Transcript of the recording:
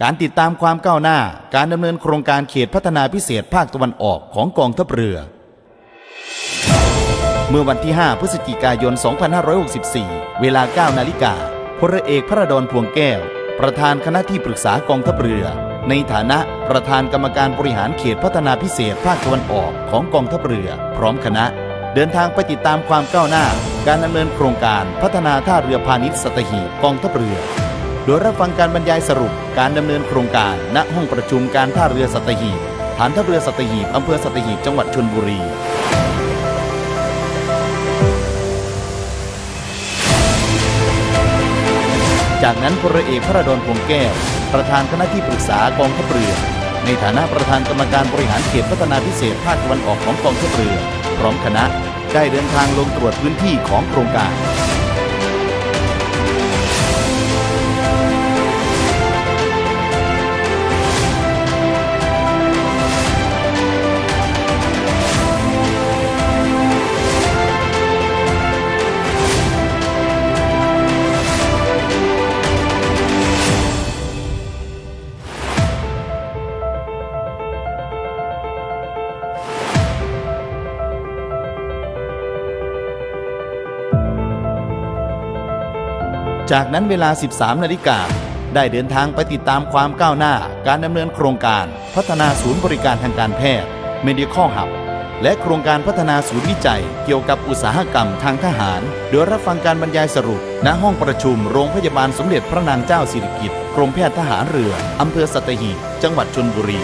การติดตามความก้าวหน้าการดำเนินโครงการเขตพัฒนาพิเศษภาคตะวันออกของกองทัพเรือ เมื่อวันที่ 5 พฤศจิกายน 2564 เวลา 9 นาฬิกาพลเรือเอกพระดอนพวงแก้ว ประธานคณะที่ปรึกษากองทัพเรือ ในฐานะประธานกรรมการบริหารเขตพัฒนาพิเศษภาคตะวันออกของกองทัพเรือ พร้อมคณะ เดินทางไปติดตามความก้าวหน้า การดำเนินโครงการพัฒนาท่าเรือพาณิชย์สัตหีบกองทัพเรือ โดยรับฟังการบรรยายสรุปการดำเนินโครงการ ณห้องประชุมการท่าเรือสัตหีบฐานทัพเรือสัตหีบอำเภอสัตหีบจังหวัดชลบุรี จากนั้นพลเอกพระดอนพวงแก้ว ประธานคณะที่ปรึกษากองทัพเรือ ในฐานะประธานกรรมการบริหารเขตพัฒนาพิเศษภาคตะวันออกของกองทัพเรือ พร้อมคณะได้เดินทางลงตรวจพื้นที่ของโครงการ จากนั้นเวลา 13 นาฬิกาได้เดินทางไปติดตามความก้าวหน้าการดำเนินโครงการพัฒนาศูนย์บริการทางการแพทย์ Medical Hub และโครงการพัฒนาศูนย์วิจัยเกี่ยวกับอุตสาหกรรมทางทหาร โดยรับฟังการบรรยายสรุป ณห้องประชุมโรงพยาบาลสมเด็จพระนางเจ้าสิริกิติ์กรมแพทย์ทหารเรืออำเภอสัตหีบจังหวัดชลบุรี